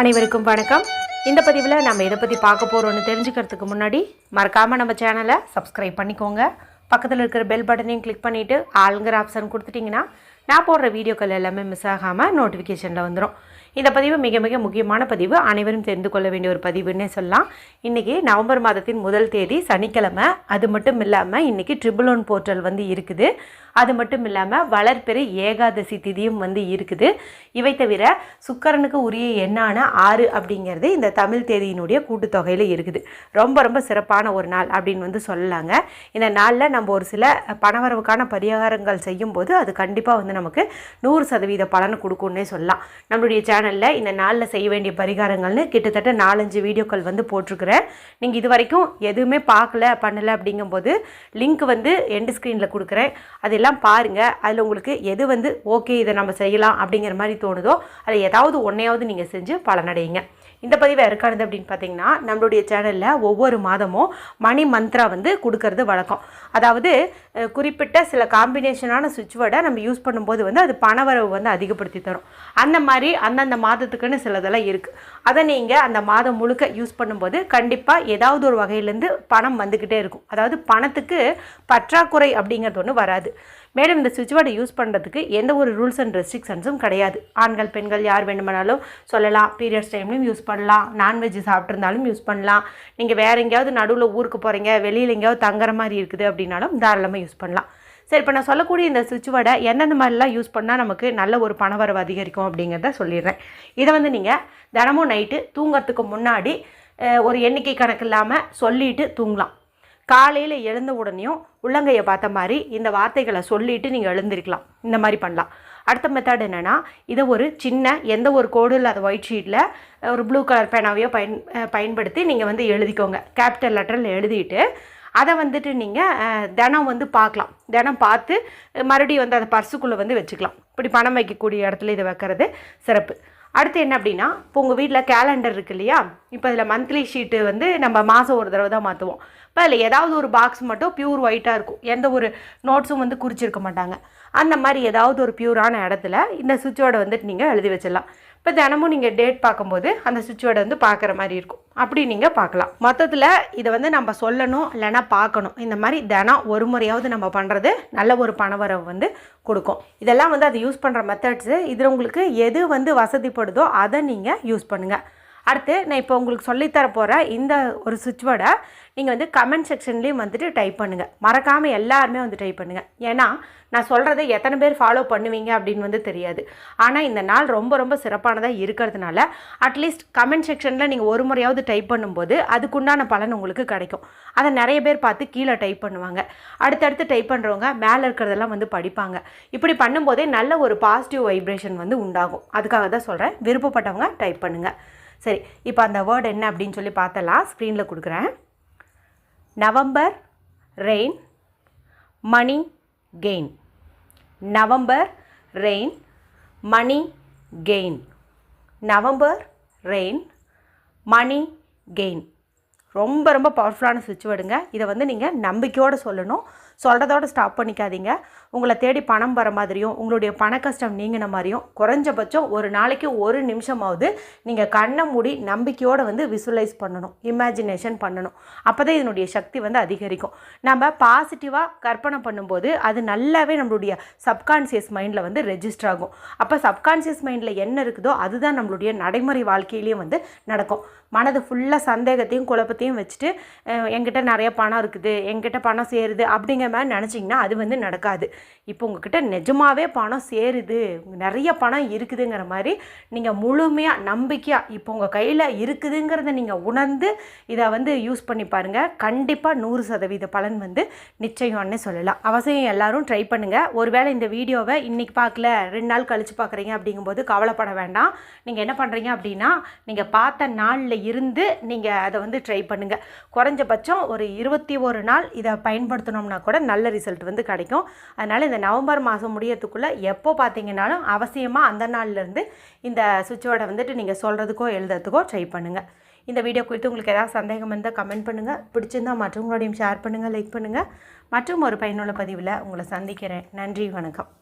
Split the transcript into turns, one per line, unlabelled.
அனைவருக்கும் வணக்கம். இந்த பதிவில் நம்ம எதை பற்றி பார்க்க போகிறோம்னு தெரிஞ்சுக்கிறதுக்கு முன்னாடி மறக்காமல் நம்ம சேனலை சப்ஸ்கிரைப் பண்ணிக்கோங்க. பக்கத்தில் இருக்கிற பெல் பட்டனையும் கிளிக் பண்ணிவிட்டு ஆளுங்கிற ஆப்ஷன் கொடுத்துட்டிங்கன்னா நான் போடுற வீடியோக்கள் எல்லாமே மிஸ் ஆகாமல் நோட்டிஃபிகேஷனில் வந்துடும் இந்த பதிவு மிக மிக முக்கியமான பதிவு. அனைவரும் தெரிந்து கொள்ள வேண்டிய ஒரு பதிவுன்னே சொல்லலாம். இன்றைக்கி நவம்பர் மாதத்தின் முதல் தேதி சனிக்கிழமை. அது மட்டும் இல்லாமல் இன்றைக்கி ட்ரிபிள் ஒன் போர்ட்டல் வந்து இருக்குது. அது மட்டும் இல்லாமல் வளர்ப்பெரு ஏகாதசி திதியும் வந்து இருக்குது. இவை தவிர சுக்கரனுக்கு உரிய எண்ணான ஆறு அப்படிங்கிறது இந்த தமிழ் தேதியினுடைய கூட்டுத்தொகையில் இருக்குது. ரொம்ப ரொம்ப சிறப்பான ஒரு நாள் அப்படின்னு வந்து சொல்லலாங்க. இந்த நாளில் நம்ம ஒரு சில பணவரவுக்கான பரிகாரங்கள் செய்யும்போது அது கண்டிப்பாக வந்து நமக்கு நூறு சதவீத பலனை கொடுக்கும்னே சொல்லலாம். நம்மளுடைய சேனலில் இந்த நாளில் செய்ய வேண்டிய பரிகாரங்கள்னு கிட்டத்தட்ட நாலஞ்சு வீடியோக்கள் வந்து போட்டிருக்கிறேன். நீங்கள் இது வரைக்கும் எதுவுமே பார்க்கல பண்ணலை அப்படிங்கும்போது லிங்க் வந்து எண்டு ஸ்க்ரீனில் கொடுக்குறேன். எல்லாம் பாருங்கள் அதில் உங்களுக்கு எது வந்து ஓகே இதை நம்ம செய்யலாம் அப்படிங்கிற மாதிரி தோணுதோ அதை ஏதாவது ஒன்றையாவது நீங்கள் செஞ்சு பலனடையுங்க. இந்த பதிவு யாருக்கானது அப்படின்னு பார்த்தீங்கன்னா நம்மளுடைய சேனலில் ஒவ்வொரு மாதமும் மணி மந்த்ரா வந்து கொடுக்கறது வழக்கம். அதாவது குறிப்பிட்ட சில காம்பினேஷனான சுவிட்ச் வேர்டை நம்ம யூஸ் பண்ணும்போது வந்து அது பணவரவு வந்து அதிகப்படுத்தி தரும். அந்த மாதிரி அந்தந்த மாதத்துக்குன்னு சிலதெல்லாம் இருக்குது அதை நீங்கள் அந்த மாதம் முழுக்க யூஸ் பண்ணும்போது கண்டிப்பாக ஏதாவது ஒரு வகையிலேருந்து பணம் வந்துக்கிட்டே இருக்கும். அதாவது பணத்துக்கு பற்றாக்குறை அப்படிங்கிறது ஒன்று வராது. மேலும் இந்த சுவிட்ச் போர்டை யூஸ் பண்ணுறதுக்கு எந்த ஒரு ரூல்ஸ் அண்ட் ரெஸ்ட்ரிக்ஷன்ஸும் கிடையாது. ஆண்கள் பெண்கள் யார் வேண்டுமானாலும் சொல்லலாம். பீரியட்ஸ் டைம்லையும் யூஸ் பண்ணலாம். நான்வெஜ் சாப்பிட்ருந்தாலும் யூஸ் பண்ணலாம். நீங்கள் வேறு எங்கேயாவது நடுவில் ஊருக்கு போகிறீங்க வெளியில் எங்கேயாவது தங்குற மாதிரி இருக்குது அப்படின்னாலும் தாராளமாக யூஸ் பண்ணலாம். சரி இப்போ நான் சொல்லக்கூடிய இந்த சுவிட்ச் வேர்டை எந்தெந்த மாதிரிலாம் யூஸ் பண்ணால் நமக்கு நல்ல ஒரு பணவரவு அதிகரிக்கும் அப்படிங்கிறத சொல்லிடுறேன். இதை வந்து நீங்கள் தினமும் நைட்டு தூங்கிறதுக்கு முன்னாடி ஒரு எண்ணிக்கை கணக்கு இல்லாமல் சொல்லிட்டு தூங்கலாம். காலையில் எழுந்த உடனேயும் உள்ளங்கையை பார்த்த மாதிரி இந்த வார்த்தைகளை சொல்லிட்டு நீங்கள் எழுந்திருக்கலாம். இந்த மாதிரி பண்ணலாம். அடுத்த மெத்தட் என்னென்னா இதை ஒரு சின்ன எந்த ஒரு கோடு இல்லாத ஒயிட் ஷீட்டில் ஒரு ப்ளூ கலர் பேனாவையோ பயன் பயன்படுத்தி நீங்கள் வந்து எழுதிக்கோங்க. கேபிட்டல் லெட்டரில் எழுதிட்டு அதை வந்துட்டு நீங்கள் தினம் வந்து பார்க்கலாம். தினம் பார்த்து மறுபடியும் வந்து அதை பர்சுக்குள்ளே வந்து வச்சுக்கலாம். இப்படி பணம் வைக்கக்கூடிய இடத்துல இதை வைக்கிறது சிறப்பு. அடுத்து என்ன அப்படின்னா இப்போ உங்கள் வீட்டில் கேலண்டர் இருக்கு இல்லையா? இப்போ இதில் மந்த்லி ஷீட்டு வந்து நம்ம மாதம் ஒரு தடவை தான் மாற்றுவோம் இப்போ அதில் ஏதாவது ஒரு பாக்ஸ் மட்டும் பியூர் ஒயிட்டாக இருக்கும். எந்த ஒரு நோட்ஸும் வந்து குறிச்சிருக்க மாட்டாங்க. அந்த மாதிரி ஏதாவது ஒரு பியூரான இடத்துல இந்த சுவிட்சோட வந்துட்டு நீங்கள் எழுதி வச்சிடலாம். இப்போ தினமும் நீங்கள் டேட் பார்க்கும்போது அந்த சுவிட்சோட வந்து பார்க்குற மாதிரி இருக்கும். அப்படி நீங்கள் பார்க்கலாம். மொத்தத்தில் இதை வந்து நம்ம சொல்லணும் இல்லைன்னா பார்க்கணும். இந்த மாதிரி தினம் ஒரு முறையாவது நம்ம பண்ணுறது நல்ல ஒரு பணவரவு வந்து கொடுக்கும். இதெல்லாம் வந்து அதை யூஸ் பண்ணுற மெத்தட்ஸு இதில் உங்களுக்கு எது வந்து வசதிப்படுதோ அதை நீங்கள் யூஸ் பண்ணுங்கள் அடுத்து நான் இப்போ உங்களுக்கு சொல்லித்தர போகிற இந்த ஒரு சுவிட்ச் வேர்டை நீங்கள் வந்து கமெண்ட் செக்ஷன்லேயும் வந்துட்டு டைப் பண்ணுங்கள் மறக்காமல் எல்லாருமே வந்து டைப் பண்ணுங்கள் ஏன்னா நான் சொல்கிறத எத்தனை பேர் ஃபாலோ பண்ணுவீங்க அப்படின்னு வந்து தெரியாது. ஆனால் இந்த நாள் ரொம்ப ரொம்ப சிறப்பானதாக இருக்கிறதுனால அட்லீஸ்ட் கமெண்ட் செக்ஷனில் நீங்கள் ஒரு முறையாவது டைப் பண்ணும்போது அதுக்குண்டான பலன் உங்களுக்கு கிடைக்கும். அதை நிறைய பேர் பார்த்து கீழே டைப் பண்ணுவாங்க. அடுத்தடுத்து டைப் பண்ணுறவங்க மேலே இருக்கிறதெல்லாம் வந்து படிப்பாங்க. இப்படி பண்ணும்போதே நல்ல ஒரு பாசிட்டிவ் வைப்ரேஷன் வந்து உண்டாகும். அதுக்காக தான் சொல்கிறேன் விருப்பப்பட்டவங்க டைப் பண்ணுங்கள் சரி இப்போ அந்த வேர்டு என்ன அப்படின்னு சொல்லி பார்த்தலாம் ஸ்க்ரீனில் கொடுக்குறேன். November rain money gain November rain money gain November rain money gain ரொம்ப ரொம்ப பவர்ஃபுல்லான சுவிட்ச் வேர்டுங்க இதை வந்து நீங்கள் நம்பிக்கையோடு சொல்லணும். சொல்கிறதோட ஸ்டாப் பண்ணிக்காதீங்க. உங்களை தேடி பணம் வர மாதிரியும் உங்களுடைய பண கஷ்டம் நீங்கின மாதிரியும் குறைஞ்சபட்சம் ஒரு நாளைக்கு ஒரு நிமிஷமாவது நீங்கள் கண்ணை மூடி நம்பிக்கையோடு வந்து விசுவலைஸ் பண்ணணும் இமேஜினேஷன் பண்ணணும். அப்போ தான் இதனுடைய சக்தி வந்து அதிகரிக்கும். நம்ம பாசிட்டிவாக கற்பனை பண்ணும்போது அது நல்லாவே நம்மளுடைய சப்கான்சியஸ் மைண்டில் வந்து ரெஜிஸ்டர் ஆகும். அப்போ சப்கான்சியஸ் மைண்டில் என்ன இருக்குதோ அதுதான் நம்மளுடைய நடைமுறை வாழ்க்கையிலையும் வந்து நடக்கும். மனது ஃபுல்லாக சந்தேகத்தையும் குழப்பத்தையும் வச்சுட்டு எங்கிட்ட நிறைய பணம் இருக்குது எங்கிட்ட பணம் சேருது அப்படிங்கிற மாதிரி நினச்சிங்கன்னா அது வந்து நடக்காது. இப்போ உங்ககிட்ட நிஜமாகவே பணம் சேருது. நிறைய பணம் இருக்குதுங்கிற மாதிரி நீங்கள் முழுமையாக நம்பிக்கையாக இப்போ உங்கள் கையில் இருக்குதுங்கிறத நீங்கள் உணர்ந்து இதை வந்து யூஸ் பண்ணி பாருங்கள் கண்டிப்பாக நூறு சதவீத பலன் வந்து நிச்சயம்னு சொல்லலாம். அவசியம் எல்லாரும் ட்ரை பண்ணுங்கள் ஒருவேளை இந்த வீடியோவை இன்றைக்கி பார்க்கல ரெண்டு நாள் கழித்து பார்க்குறீங்க அப்படிங்கும்போது கவலைப்பட வேண்டாம். நீங்கள் என்ன பண்ணுறீங்க அப்படின்னா நீங்கள் பார்த்த நாளில் இருந்து நீங்கள் அதை வந்து ட்ரை பண்ணுங்கள் குறைஞ்சபட்சம் ஒரு இருபத்தி ஒரு நாள் இதை பயன்படுத்தணும்னா கூட கூட நல்ல ரிசல்ட் வந்து கிடைக்கும். அதனால் இந்த நவம்பர் மாதம் முடியறதுக்குள்ளே எப்போ பார்த்தீங்கன்னாலும் அவசியமாக அந்த நாள்லேருந்து இந்த சுவிட்சோட வந்துட்டு நீங்கள் சொல்கிறதுக்கோ எழுதுறதுக்கோ ட்ரை பண்ணுங்கள் இந்த வீடியோ குறித்து உங்களுக்கு ஏதாவது சந்தேகம் இருந்தால் கமெண்ட் பண்ணுங்கள் பிடிச்சிருந்தால் மற்றவங்களோடையும் ஷேர் பண்ணுங்கள் லைக் பண்ணுங்கள் மற்றும் ஒரு பயனுள்ள பதிவில் உங்களை சந்திக்கிறேன். நன்றி வணக்கம்.